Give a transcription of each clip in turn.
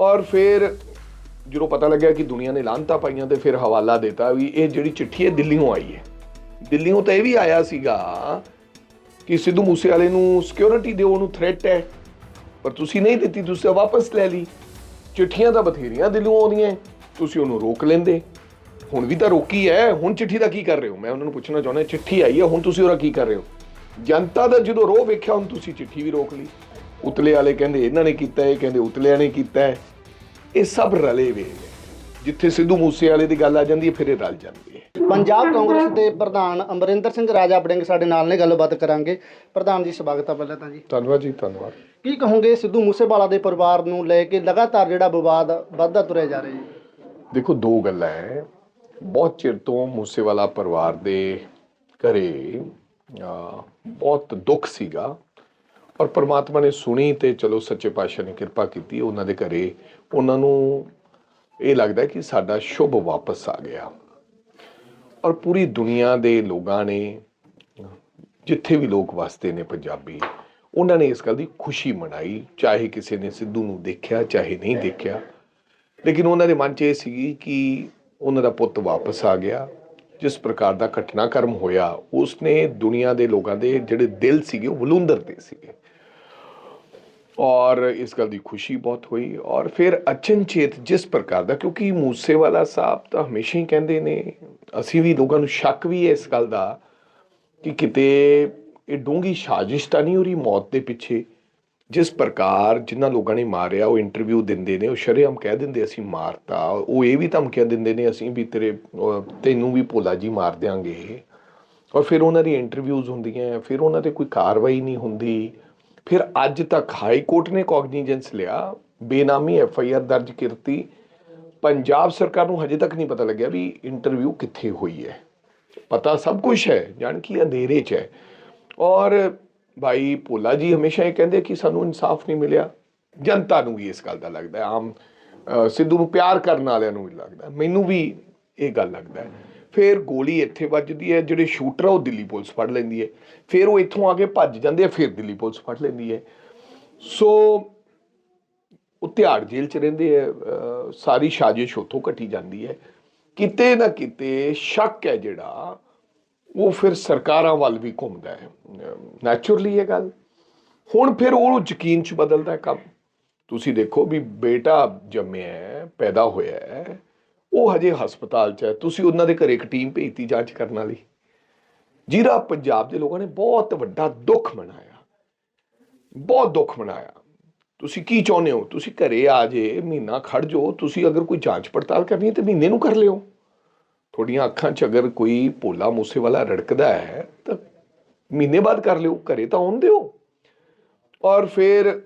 ਔਰ ਫਿਰ ਜਦੋਂ ਪਤਾ ਲੱਗਿਆ ਕਿ ਦੁਨੀਆ ਨੇ ਲਾਂਤਾ ਪਾਈਆਂ ਤੇ ਫਿਰ ਹਵਾਲਾ ਦਿੱਤਾ ਵੀ ਇਹ ਜਿਹੜੀ ਚਿੱਠੀ ਹੈ ਦਿੱਲੀੋਂ ਆਈ ਹੈ। ਦਿੱਲੀੋਂ ਤਾਂ ਇਹ ਵੀ ਆਇਆ ਸੀਗਾ ਕਿ ਸਿੱਧੂ ਮੂਸੇਵਾਲੇ ਨੂੰ ਸਿਕਿਉਰਿਟੀ ਦਿਓ, ਉਹਨੂੰ ਥ੍ਰੈਟ ਹੈ। ਪਰ ਤੁਸੀਂ ਨਹੀਂ ਦਿੱਤੀ, ਤੁਸੀਂ ਤਾਂ ਵਾਪਸ ਲੈ ਲਈ। ਚਿੱਠੀਆਂ ਤਾਂ ਬਥੇਰੀਆਂ ਦਿੱਲੀੋਂ ਆਉਂਦੀਆਂ, ਤੁਸੀਂ ਉਹਨੂੰ ਰੋਕ ਲੈਂਦੇ। ਹੁਣ ਵੀ ਤਾਂ ਰੋਕੀ ਹੈ, ਹੁਣ ਚਿੱਠੀ ਦਾ ਕੀ ਕਰ ਰਹੇ ਹੋ? ਮੈਂ ਉਹਨਾਂ ਨੂੰ ਪੁੱਛਣਾ ਚਾਹੁੰਦਾ, ਚਿੱਠੀ ਆਈ ਹੈ, ਹੁਣ ਤੁਸੀਂ ਉਹਦਾ ਕੀ ਕਰ ਰਹੇ ਹੋ? ਜਨਤਾ ਦਾ ਜਦੋਂ ਰੋਹ ਵੇਖਿਆ, ਹੁਣ ਤੁਸੀਂ ਚਿੱਠੀ ਵੀ ਰੋਕ ਲਈ। ਉਤਲੇ ਵਾਲੇ ਕਹਿੰਦੇ ਇਹਨਾਂ ਨੇ ਕੀਤਾ ਇਹ ਕਹਿੰਦੇ ਉਤਲਿਆਂ ਨੇ ਕੀਤਾ। ਇਹ ਸਭ ਰਲੇ ਵੇ ਨੇ। ਜਿੱਥੇ ਸਿੱਧੂ ਮੂਸੇ ਵਾਲੇ ਦੀ ਗੱਲ ਆ ਜਾਂਦੀ ਹੈ ਫਿਰ ਇਹ ਰਲ ਜਾਂਦੀ ਹੈ ਪੰਜਾਬ ਕਾਂਗਰਸ ਦੇ ਪ੍ਰਧਾਨ ਅਮਰਿੰਦਰ ਸਿੰਘ ਰਾਜਾ ਵੜਿੰਗ ਸਾਡੇ ਨਾਲ ਨੇ ਗੱਲਬਾਤ ਕਰਾਂਗੇ। ਪ੍ਰਧਾਨ ਜੀ ਸਵਾਗਤ ਹੈ ਪਹਿਲਾਂ ਤਾਂ ਜੀ। ਧੰਨਵਾਦ ਜੀ ਧੰਨਵਾਦ। ਕੀ ਕਹੋਗੇ ਸਿੱਧੂ ਮੂਸੇਵਾਲਾ ਦੇ ਪਰਿਵਾਰ ਨੂੰ ਲੈ ਕੇ ਲਗਾਤਾਰ ਜਿਹੜਾ ਵਿਵਾਦ ਵੱਧਦਾ ਤੁਰਿਆ ਜਾ ਰਿਹਾ ਜੀ ਦੇਖੋ ਦੋ ਗੱਲਾਂ ਹੈ ਬਹੁਤ ਚਿਰ ਤੋਂ ਮੂਸੇਵਾਲਾ ਪਰਿਵਾਰ ਦੇ ਘਰੇ ਬਹੁਤ ਦੁੱਖ ਸੀਗਾ। ਔਰ ਪਰਮਾਤਮਾ ਨੇ ਸੁਣੀ ਤੇ ਚਲੋ ਸੱਚੇ ਪਾਤਸ਼ਾਹ ਨੇ ਕਿਰਪਾ ਕੀਤੀ, ਉਹਨਾਂ ਦੇ ਘਰੇ ਉਹਨਾਂ ਨੂੰ ਇਹ ਲੱਗਦਾ ਕਿ ਸਾਡਾ ਸ਼ੁਭ ਵਾਪਸ ਆ ਗਿਆ। ਔਰ ਪੂਰੀ ਦੁਨੀਆ ਦੇ ਲੋਕਾਂ ਨੇ, ਜਿੱਥੇ ਵੀ ਲੋਕ ਵਸਦੇ ਨੇ ਪੰਜਾਬੀ, ਉਹਨਾਂ ਨੇ ਇਸ ਗੱਲ ਦੀ ਖੁਸ਼ੀ ਮਨਾਈ, ਚਾਹੇ ਕਿਸੇ ਨੇ ਸਿੱਧੂ ਨੂੰ ਦੇਖਿਆ, ਚਾਹੇ ਨਹੀਂ ਦੇਖਿਆ। ਲੇਕਿਨ ਉਹਨਾਂ ਦੇ ਮਨ 'ਚ ਇਹ ਸੀ ਕਿ ਉਹਨਾਂ ਦਾ ਪੁੱਤ ਵਾਪਸ ਆ ਗਿਆ। ਜਿਸ ਪ੍ਰਕਾਰ ਦਾ ਘਟਨਾਕ੍ਰਮ ਹੋਇਆ, ਉਸਨੇ ਦੁਨੀਆ ਦੇ ਲੋਕਾਂ ਦੇ ਜਿਹੜੇ ਦਿਲ ਸੀਗੇ, ਉਹ ਵਲੂੰਦਰ ਦੇ ਸੀਗੇ। ਔਰ ਇਸ ਗੱਲ ਦੀ ਖੁਸ਼ੀ ਬਹੁਤ ਹੋਈ ਔਰ ਫਿਰ ਅਚਨਚੇਤ ਜਿਸ ਪ੍ਰਕਾਰ ਦਾ, ਕਿਉਂਕਿ ਮੂਸੇਵਾਲਾ ਸਾਹਿਬ ਤਾਂ ਹਮੇਸ਼ਾ ਹੀ ਕਹਿੰਦੇ ਨੇ, ਅਸੀਂ ਵੀ ਲੋਕਾਂ ਨੂੰ ਸ਼ੱਕ ਵੀ ਹੈ ਇਸ ਗੱਲ ਦਾ ਕਿ ਕਿਤੇ ਇਹ ਡੂੰਗੀ ਸਾਜ਼ਿਸ਼ ਤਾਂ ਨਹੀਂ ਹੋ ਰਹੀ ਮੌਤ ਦੇ ਪਿੱਛੇ, ਜਿਸ ਪ੍ਰਕਾਰ ਜਿਨ੍ਹਾਂ ਲੋਕਾਂ ਨੇ ਮਾਰਿਆ, ਉਹ ਇੰਟਰਵਿਊ ਦਿੰਦੇ ਨੇ, ਉਹ ਸ਼ਰੇਆਮ ਕਹਿ ਦਿੰਦੇ ਅਸੀਂ ਮਾਰਤਾ, ਉਹ ਇਹ ਵੀ ਧਮਕੀਆਂ ਦਿੰਦੇ ਨੇ, ਅਸੀਂ ਵੀ ਤੇਰੇ ਤੈਨੂੰ ਵੀ ਭੋਲਾ ਜੀ ਮਾਰ ਦਿਆਂਗੇ। ਔਰ ਫਿਰ ਉਹਨਾਂ ਦੀ ਇੰਟਰਵਿਊਜ਼ ਹੁੰਦੀਆਂ, ਫਿਰ ਉਹਨਾਂ ਤੇ ਕੋਈ ਕਾਰਵਾਈ ਨਹੀਂ ਹੁੰਦੀ। ਫਿਰ ਅੱਜ ਤੱਕ ਹਾਈ ਕੋਰਟ ਨੇ ਕੌਗਨੀਜੈਂਸ ਲਿਆ, ਬੇਨਾਮੀ ਐਫ ਆਈ ਆਰ ਦਰਜ ਕੀਤੀ। ਪੰਜਾਬ ਸਰਕਾਰ ਨੂੰ ਹਜੇ ਤੱਕ ਨਹੀਂ ਪਤਾ ਲੱਗਿਆ ਵੀ ਇੰਟਰਵਿਊ ਕਿੱਥੇ ਹੋਈ ਹੈ। ਪਤਾ ਸਭ ਕੁਝ ਹੈ, ਜਾਣ ਕਿ ਅੰਧੇਰੇ 'ਚ ਹੈ। ਔਰ ਭਾਈ ਭੋਲਾ ਜੀ ਹਮੇਸ਼ਾ ਇਹ ਕਹਿੰਦੇ ਕਿ ਸਾਨੂੰ ਇਨਸਾਫ ਨਹੀਂ ਮਿਲਿਆ। ਜਨਤਾ ਨੂੰ ਵੀ ਇਸ ਗੱਲ ਦਾ ਲੱਗਦਾ ਆਮ ਸਿੱਧੂ ਨੂੰ ਪਿਆਰ ਕਰਨ ਵਾਲਿਆਂ ਨੂੰ ਵੀ ਲੱਗਦਾ ਮੈਨੂੰ ਵੀ ਇਹ ਗੱਲ ਲੱਗਦਾ ਹੈ। ਫਿਰ ਗੋਲੀ ਇੱਥੇ ਵੱਜਦੀ ਹੈ, ਜਿਹੜੇ ਸ਼ੂਟਰ ਆ ਉਹ ਦਿੱਲੀ ਪੁਲਿਸ ਫੜ ਲੈਂਦੀ ਹੈ। ਫਿਰ ਉਹ ਇੱਥੋਂ ਆ ਕੇ ਭੱਜ ਜਾਂਦੇ ਆ, ਫਿਰ ਦਿੱਲੀ ਪੁਲਿਸ ਫੜ ਲੈਂਦੀ ਹੈ। ਸੋ ਉਹ ਤਿਹਾੜ ਜੇਲ੍ਹ ਚ ਰਹਿੰਦੇ ਆ ਸਾਰੀ ਸਾਜ਼ਿਸ਼ ਉੱਥੋਂ ਘਟੀ ਜਾਂਦੀ ਹੈ। ਕਿਤੇ ਨਾ ਕਿਤੇ ਸ਼ੱਕ ਹੈ ਜਿਹੜਾ, ਉਹ ਫਿਰ ਸਰਕਾਰਾਂ ਵੱਲ ਵੀ ਘੁੰਮਦਾ ਹੈ। ਨੈਚੁਰਲੀ ਇਹ ਗੱਲ। ਹੁਣ ਫਿਰ ਉਹ ਯਕੀਨ ਚ ਬਦਲਦਾ ਕੰਮ। ਤੁਸੀਂ ਦੇਖੋ ਵੀ ਬੇਟਾ ਜੰਮਿਆ ਪੈਦਾ ਹੋਇਆ ਹੈ। ਉਹ ਹਜੇ ਹਸਪਤਾਲ ਚ ਹੈ। ਤੁਸੀਂ ਉਹਨਾਂ ਦੇ ਘਰੇ ਇੱਕ ਟੀਮ ਭੇਜਤੀ ਜਾਂਚ ਕਰਨ ਵਾਲੀ। ਜਿਹੜਾ ਪੰਜਾਬ ਦੇ ਲੋਕਾਂ ਨੇ ਬਹੁਤ ਵੱਡਾ ਦੁੱਖ ਮਨਾਇਆ। ਬਹੁਤ ਦੁੱਖ ਮਨਾਇਆ। ਤੁਸੀਂ ਕੀ ਚਾਹੁੰਦੇ ਹੋ? ਤੁਸੀਂ ਘਰੇ ਆ ਜੇ, ਮਹੀਨਾ ਖੜ ਜਾਓ। ਤੁਸੀਂ ਅਗਰ ਕੋਈ ਜਾਂਚ ਪੜਤਾਲ ਕਰਨੀ ਹੈ ਤੇ ਮਹੀਨੇ ਨੂੰ ਕਰ ਲਿਓ। ਤੁਹਾਡੀਆਂ ਅੱਖਾਂ 'ਚ ਅਗਰ ਕੋਈ ਭੋਲਾ ਮੂਸੇ ਵਾਲਾ ਰੜਕਦਾ ਹੈ, ਤਾਂ ਮਹੀਨੇ ਬਾਅਦ ਕਰ ਲਿਓ। ਘਰੇ ਤਾਂ ਆਉਣ ਦਿਓ। ਔਰ ਫਿਰ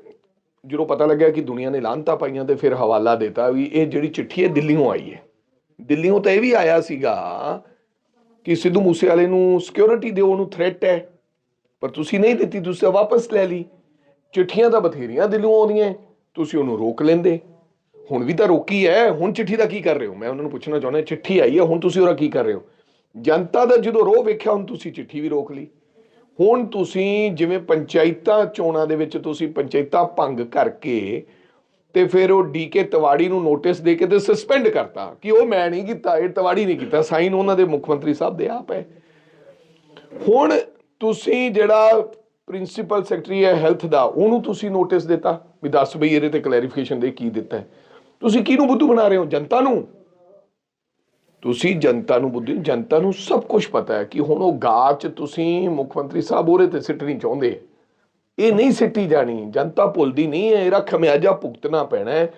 ਜਦੋਂ ਪਤਾ ਲੱਗਿਆ ਕਿ ਦੁਨੀਆ ਨੇ ਲਾਂਤਾ ਪਾਈਆਂ ਤੇ ਫਿਰ ਹਵਾਲਾ ਦਿੱਤਾ ਵੀ ਇਹ ਜਿਹੜੀ ਚਿੱਠੀ ਹੈ ਦਿੱਲੀੋਂ ਆਈ ਹੈ। ਦਿੱਲੀੋਂ ਤਾਂ ਇਹ ਵੀ ਆਇਆ ਸੀਗਾ ਕਿ ਸਿੱਧੂ ਮੂਸੇਵਾਲੇ ਨੂੰ ਸਿਕਿਉਰਿਟੀ ਦਿਓ, ਉਹਨੂੰ ਥ੍ਰੈਟ ਹੈ। ਪਰ ਤੁਸੀਂ ਨਹੀਂ ਦਿੱਤੀ, ਤੁਸੀਂ ਤਾਂ ਵਾਪਸ ਲੈ ਲਈ। ਚਿੱਠੀਆਂ ਤਾਂ ਬਥੇਰੀਆਂ ਦਿੱਲੀੋਂ ਆਉਂਦੀਆਂ, ਤੁਸੀਂ ਉਹਨੂੰ ਰੋਕ ਲੈਂਦੇ। ਹੁਣ ਵੀ ਤਾਂ ਰੋਕੀ ਹੈ, ਹੁਣ ਚਿੱਠੀ ਦਾ ਕੀ ਕਰ ਰਹੇ ਹੋ? ਮੈਂ ਉਹਨਾਂ ਨੂੰ ਪੁੱਛਣਾ ਚਾਹੁੰਦਾ, ਚਿੱਠੀ ਆਈ ਹੈ, ਹੁਣ ਤੁਸੀਂ ਉਹਦਾ ਕੀ ਕਰ ਰਹੇ ਹੋ? ਜਨਤਾ ਦਾ ਜਦੋਂ ਰੋਹ ਵੇਖਿਆ, ਹੁਣ ਤੁਸੀਂ ਚਿੱਠੀ ਵੀ ਰੋਕ ਲਈ। ਹੁਣ ਤੁਸੀਂ ਜਿਵੇਂ ਪੰਚਾਇਤਾਂ ਚੋਣਾਂ ਦੇ ਵਿੱਚ ਤੁਸੀਂ ਪੰਚਾਇਤਾਂ ਭੰਗ ਕਰਕੇ ਤੇ ਫਿਰ ਉਹ ਡੀਕੇ ਤਵਾੜੀ ਨੂੰ ਨੋਟਿਸ ਦੇ ਕੇ ਤੇ ਸਸਪੈਂਡ ਕਰਤਾ ਕਿ ਉਹ ਮੈਂ ਨਹੀਂ ਕੀਤਾ, ਇਹ ਤਵਾੜੀ ਨਹੀਂ ਕੀਤਾ ਸਾਈਨ ਉਹਨਾਂ ਦੇ ਮੁੱਖ ਮੰਤਰੀ ਸਾਹਿਬ ਦੇ ਆਪ ਹੈ। ਹੁਣ ਤੁਸੀਂ ਜਿਹੜਾ ਪ੍ਰਿੰਸੀਪਲ ਸੈਕਟਰੀ ਹੈ ਹੈਲਥ ਦਾ, ਉਹਨੂੰ ਤੁਸੀਂ ਨੋਟਿਸ ਦਿੱਤਾ ਵੀ ਦੱਸ ਬਈ ਇਹਦੇ ਤੇ ਕਲੈਰੀਫਿਕੇਸ਼ਨ ਦੇ ਕੀ ਦਿੱਤਾ ਹੈ। ਤੁਸੀਂ ਕਿਹਨੂੰ ਬੁੱਧੂ ਬਣਾ ਰਹੇ ਹੋ? ਜਨਤਾ ਨੂੰ? ਤੁਸੀਂ ਜਨਤਾ ਨੂੰ ਬੁੱਧੀ, ਜਨਤਾ ਨੂੰ ਸਭ ਕੁਝ ਪਤਾ ਹੈ ਕਿ ਹੁਣ ਉਹ ਗਾਹ 'ਚ ਤੁਸੀਂ ਮੁੱਖ ਮੰਤਰੀ ਸਾਹਿਬ ਉਹਦੇ ਤੇ ਸਿੱਟ ਨਹੀਂ ਚਾਹੁੰਦੇ। ਇਹ ਨਹੀਂ ਸਿੱਟੀ ਜਾਣੀ ਜਨਤਾ ਭੁੱਲਦੀ ਨਹੀਂ ਹੈ ਇਹਦਾ ਖਮਿਆਜਾ ਭੁਗਤਣਾ ਪੈਣਾ ਹੈ।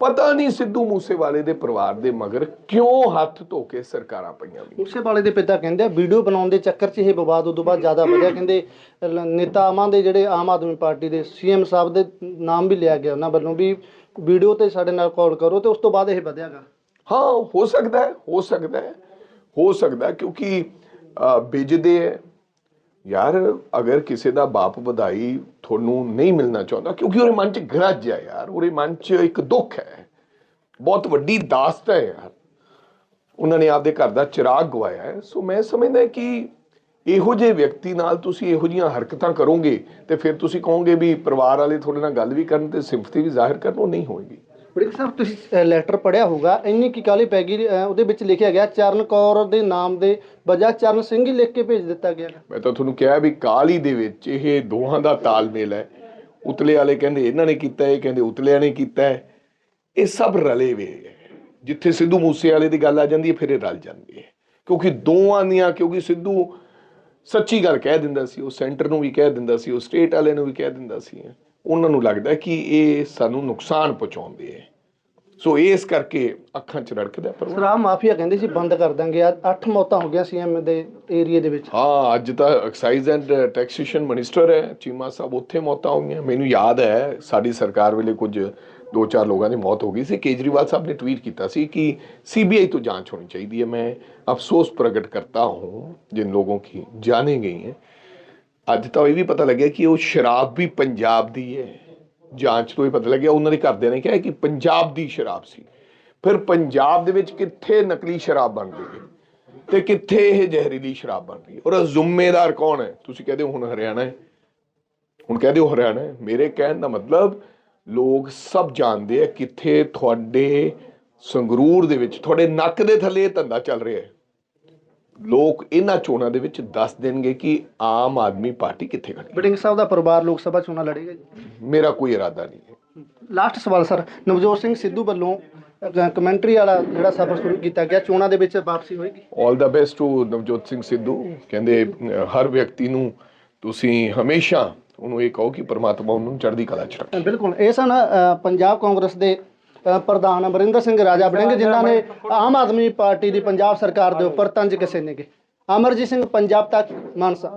ਪਤਾ ਨਹੀਂ ਸਿੱਧੂ ਮੂਸੇਵਾਲੇ ਦੇ ਪਰਿਵਾਰ ਦੇ ਮਗਰ ਕਿਉਂ ਹੱਥ ਧੋ ਕੇ ਸਰਕਾਰਾਂ ਪਈਆਂ ਵੀ ਮੂਸੇਵਾਲੇ ਦੇ ਪਿਤਾ ਕਹਿੰਦੇ ਆ ਵੀਡੀਓ ਬਣਾਉਣ ਦੇ ਚੱਕਰ 'ਚ ਇਹ ਵਿਵਾਦ ਉਦੋਂ ਬਾਅਦ ਜ਼ਿਆਦਾ ਵਧਿਆ। ਕਹਿੰਦੇ ਲ- ਨੇਤਾਵਾਂ ਦੇ ਜਿਹੜੇ ਆਮ ਆਦਮੀ ਪਾਰਟੀ ਦੇ ਸੀਐਮ ਸਾਹਿਬ ਦੇ ਨਾਮ ਵੀ ਲਿਆ ਗਿਆ ਉਹਨਾਂ ਵੱਲੋਂ ਵੀ ਵੀਡੀਓ ਤੇ ਸਾਡੇ ਨਾਲ ਕਾਲ ਕਰੋ ਤੇ ਉਸ ਤੋਂ ਬਾਅਦ ਇਹ ਵਧਿਆਗਾ। ਹਾਂ ਹੋ ਸਕਦਾ ਹੈ ਹੋ ਸਕਦਾ ਹੈ ਹੋ ਸਕਦਾ ਹੈ ਕਿਉਂਕਿ ਅ, ਬਿਜਦੇ ਹੈ ਯਾਰ, ਅਗਰ ਕਿਸੇ ਦਾ ਬਾਪ ਵਧਾਈ ਤੁਹਾਨੂੰ ਨਹੀਂ ਮਿਲਣਾ ਚਾਹੁੰਦਾ, ਕਿਉਂਕਿ ਉਹਦੇ ਮਨ 'ਚ ਗਰਜ ਹੈ ਯਾਰ, ਉਹਦੇ ਮਨ 'ਚ ਇੱਕ ਦੁੱਖ ਹੈ। ਬਹੁਤ ਵੱਡੀ ਦਾਸਤ ਹੈ ਯਾਰ। ਉਹਨਾਂ ਨੇ ਆਪਦੇ ਘਰ ਦਾ ਚਿਰਾਗ ਗਵਾਇਆ ਹੈ। ਸੋ ਮੈਂ ਸਮਝਦਾ ਕਿ ਇਹੋ ਜਿਹੇ ਵਿਅਕਤੀ ਨਾਲ ਤੁਸੀਂ ਇਹੋ ਜਿਹੀਆਂ ਹਰਕਤਾਂ ਕਰੋਗੇ ਤੇ ਫਿਰ ਤੁਸੀਂ ਕਹੋਗੇ ਵੀ ਪਰਿਵਾਰ ਵਾਲੇ ਤੁਹਾਡੇ ਨਾਲ ਗੱਲ ਵੀ ਕਰਨ ਤੇ ਸਿੰਪਥੀ ਵੀ ਜ਼ਾਹਿਰ ਕਰਨ, ਉਹ ਨਹੀਂ ਹੋਏਗੀ ਬੜਿੰਗ ਸਾਹਿਬ ਤੁਸੀਂ ਲੈਟਰ ਪੜਿਆ ਹੋਊਗਾ। ਇੰਨੀ ਕੀ ਕਾਲੀ ਪੈ ਗਈ ਅ, ਉਹਦੇ ਵਿੱਚ ਲਿਖਿਆ ਗਿਆ ਚਰਨ ਕੌਰ ਦੇ ਨਾਮ ਦੇ ਬਜਾ ਚਰਨ ਸਿੰਘ ਹੀ ਲਿਖ ਕੇ ਭੇਜ ਦਿੱਤਾ ਗਿਆ ਮੈਂ ਤਾਂ ਤੁਹਾਨੂੰ ਕਿਹਾ ਵੀ ਕਾਲੀ ਦੇ ਵਿੱਚ ਇਹ ਦੋਹਾਂ ਦਾ ਤਾਲਮੇਲ ਹੈ। ਉਤਲੇ ਵਾਲੇ ਕਹਿੰਦੇ ਇਹਨਾਂ ਨੇ ਕੀਤਾ ਇਹ ਕਹਿੰਦੇ ਉਤਲਿਆਂ ਨੇ ਕੀਤਾ ਹੈ। ਇਹ ਸਭ ਰਲੇ ਵੇ ਹੈ। ਜਿੱਥੇ ਸਿੱਧੂ ਮੂਸੇ ਵਾਲੇ ਦੀ ਗੱਲ ਆ ਜਾਂਦੀ ਹੈ ਫਿਰ ਇਹ ਰਲ ਜਾਂਦੀ ਹੈ। ਕਿਉਂਕਿ ਦੋਵਾਂ ਦੀਆਂ ਕਿਉਂਕਿ ਸਿੱਧੂ ਸੱਚੀ ਗੱਲ ਕਹਿ ਦਿੰਦਾ ਸੀ ਉਹ ਸੈਂਟਰ ਨੂੰ ਵੀ ਕਹਿ ਦਿੰਦਾ ਸੀ ਉਹ ਸਟੇਟ ਵਾਲੇ ਨੂੰ ਵੀ ਕਹਿ ਦਿੰਦਾ ਸੀ। ਉਹਨਾਂ ਨੂੰ ਲੱਗਦਾ ਕਿ ਇਹ ਸਾਨੂੰ ਨੁਕਸਾਨ ਪਹੁੰਚਾਉਂਦੇ ਹੈ। ਸੋ ਇਸ ਕਰਕੇ ਅੱਖਾਂ 'ਚ ਰੜਕਦਾ ਪਰ ਸਰਾ ਮਾਫੀਆ ਕਹਿੰਦੇ ਸੀ ਬੰਦ ਕਰ ਦਾਂਗੇ ਆ ਮੌਤਾਂ ਹੋ ਗਈਆਂ ਸੀਐਮ ਦੇ ਏਰੀਆ ਦੇ ਵਿੱਚ। ਹਾਂ ਅੱਜ ਤਾਂ ਐਕਸਾਈਜ਼ ਐਂਡ ਟੈਕਸੇਸ਼ਨ ਮਿਨਿਸਟਰ ਹੈ ਚੀਮਾ ਸਾਹਿਬ ਉੱਥੇ ਮੌਤਾਂ ਹੋਈਆਂ ਮੈਨੂੰ ਯਾਦ ਹੈ ਸਾਡੀ ਸਰਕਾਰ ਵੇਲੇ ਕੁਝ ਦੋ ਚਾਰ ਲੋਕਾਂ ਦੀ ਮੌਤ ਹੋ ਗਈ ਸੀ। ਕੇਜਰੀਵਾਲ ਸਾਹਿਬ ਨੇ ਟਵੀਟ ਕੀਤਾ ਸੀ ਕਿ ਸੀਬੀਆਈ ਤੋਂ ਜਾਂਚ ਹੋਣੀ ਚਾਹੀਦੀ ਹੈ। ਮੈਂ ਅਫਸੋਸ ਪ੍ਰਗਟ ਕਰਤਾ ਹੂੰ ਜਿਨ ਲੋਗੋਂ ਕੀ ਜਾਣੇ ਗਈ ਹੈ। ਅੱਜ ਤਾਂ ਇਹ ਵੀ ਪਤਾ ਲੱਗਿਆ ਕਿ ਉਹ ਸ਼ਰਾਬ ਵੀ ਪੰਜਾਬ ਦੀ ਹੈ। ਜਾਂਚ ਤੋਂ ਹੀ ਪਤਾ ਲੱਗਿਆ, ਉਹਨਾਂ ਦੇ ਘਰਦਿਆਂ ਨੇ ਕਿਹਾ ਕਿ ਪੰਜਾਬ ਦੀ ਸ਼ਰਾਬ ਸੀ। ਫਿਰ ਪੰਜਾਬ ਦੇ ਵਿੱਚ ਕਿੱਥੇ ਨਕਲੀ ਸ਼ਰਾਬ ਬਣ ਰਹੀ ਹੈ? ਤੇ ਕਿੱਥੇ ਇਹ ਜ਼ਹਿਰੀਲੀ ਸ਼ਰਾਬ ਬਣ ਰਹੀ ਹੈ? ਔਰ ਜ਼ਿੰਮੇਦਾਰ ਕੌਣ ਹੈ? ਤੁਸੀਂ ਕਹਦੇ ਹੋ ਹੁਣ ਹਰਿਆਣਾ ਹੈ। ਹੁਣ ਕਹਦੇ ਹੋ ਹਰਿਆਣਾ ਹੈ। ਮੇਰੇ ਕਹਿਣ ਦਾ ਮਤਲਬ ਲੋਕ ਸਭ ਜਾਣਦੇ ਆ ਕਿੱਥੇ ਤੁਹਾਡੇ ਸੰਗਰੂਰ ਦੇ ਵਿੱਚ, ਤੁਹਾਡੇ ਨੱਕ ਦੇ ਥੱਲੇ ਇਹ ਧੰਦਾ ਚੱਲ ਰਿਹਾ ਹੈ। ਲੋਕ ਇਹਨਾਂ ਚੋਣਾਂ ਦੇ ਵਿੱਚ ਦੱਸ ਦੇਣਗੇ ਕਿ ਆਮ ਆਦਮੀ ਪਾਰਟੀ ਕਿੱਥੇ ਖੜੀ ਹੈ। ਬੜਿੰਗ ਸਾਹਿਬ ਦਾ ਪਰਿਵਾਰ ਲੋਕ ਸਭਾ ਚੋਣਾਂ ਲੜੇਗਾ ਜੀ। ਮੇਰਾ ਕੋਈ ਇਰਾਦਾ ਨਹੀਂ ਹੈ। ਲਾਸਟ ਸਵਾਲ ਸਰ। ਨਵਜੋਤ ਸਿੰਘ ਸਿੱਧੂ ਵੱਲੋਂ ਅ, ਕਮੈਂਟਰੀ ਵਾਲਾ ਜਿਹੜਾ ਸਫ਼ਰ ਸ਼ੁਰੂ ਕੀਤਾ ਗਿਆ ਚੋਣਾਂ ਦੇ ਵਿੱਚ ਵਾਪਸੀ ਹੋਏਗੀ? All the best to Navjot Singh Sidhu. ਕਹਿੰਦੇ ਅਹ, ਹਰ ਵਿਅਕਤੀ ਨੂੰ ਤੁਸੀਂ ਹਮੇਸ਼ਾ ਉਹਨੂੰ ਇਹ ਕਹੋ ਕਿ ਪ੍ਰਮਾਤਮਾ ਉਹਨੂੰ ਚੜ੍ਹਦੀ ਕਲਾ ਚ ਰੱਖੇ। ਬਿਲਕੁਲ। ਇਹ ਸਨ ਅ, ਪੰਜਾਬ ਕਾਂਗਰਸ ਦੇ ਅ, ਪ੍ਰਧਾਨ ਅਮਰਿੰਦਰ ਸਿੰਘ ਰਾਜਾ ਵੜਿੰਗ ਜਿਨ੍ਹਾਂ ਨੇ ਆਮ ਆਦਮੀ ਪਾਰਟੀ ਦੀ ਪੰਜਾਬ ਸਰਕਾਰ ਦੇ ਉੱਪਰ ਤੰਜ ਕਿਸੇ ਨੇਗੇ ਅਮਰਜੀਤ ਸਿੰਘ ਪੰਜਾਬ ਤੱਕ ਮਾਨਸਾ।